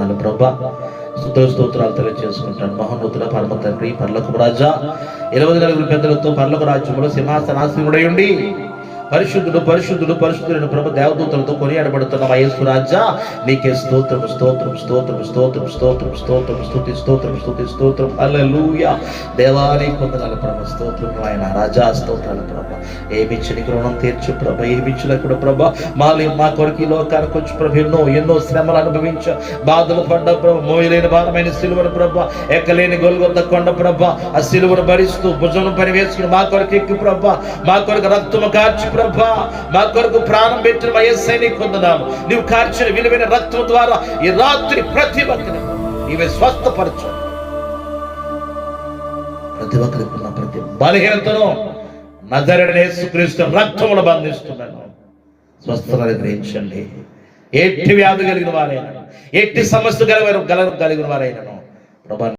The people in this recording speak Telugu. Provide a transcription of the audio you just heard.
వందనాలు. ప్రభా స్థుతుల స్తోత్రాలు తెలియజేసుకుంటాను మహోన్నతుల పరమ తండ్రి పర్లకు రాజా ఇరవై నలుగురు పెద్దలతో పర్లకు రాజ్యంలో సింహాసనాసీనుడై ఉండి పరిశుద్ధుడు పరిశుద్ధుడు పరిశుద్ధుడైన ప్రభు దేవదూతలతో కొనియాడబడుతున్న వయస్సు రాజా నీకే స్తోత్రం స్తోత్రం స్తోత్రం స్తోత్రం స్తోత్రం స్తోత్రం స్థుతి స్తోత్రం స్థుతి స్తోత్రం. అల్లూయ దేవాని కొందనాల ప్రభ స్తోత్రం ఆయన రాజా స్తోత్రాల ప్రభ. ఏమిచ్చి నీకు రుణం తీర్చు ప్రభ ఏమిచ్చిన కూడా ప్రభ మాలి మా కొరకు ఈ లోకానికి వచ్చి ప్రభ ఎన్నో ఎన్నో శ్రమలు అనుభవించ. బాధలు పడ్డ ప్రభ మోయలేని భారమైన సిలువను ప్రభ ఎక్కలేని గొల్గొంద కొండ ప్రభ ఆ సిలువను భరిస్తూ భుజం పని వేసుకుని మా కొరకు ఎక్కి ప్రభ మా కొరకు రక్తము కార్చి ప్రభా మా కొరకు ప్రాణం పెట్టిన వయస్సై నీకు పొందుదాము నీవు కార్చిన విలువైన రక్తం ద్వారా ఈ రాత్రి ప్రతి ఒక్కరి నీవే స్వస్థపరచు. ప్రతి ఒక్కరికి ఉన్న ప్రతి బలహీనతను నజరడనే యేసుక్రీస్తు రక్తమును బంధిస్తున్నాను. స్వస్థతను గ్రహించండి. ఎట్టి వ్యాధి కలిగిన వారైనా ఎట్టి సమస్య కలిగిన కలిగిన వారైనా ప్రభా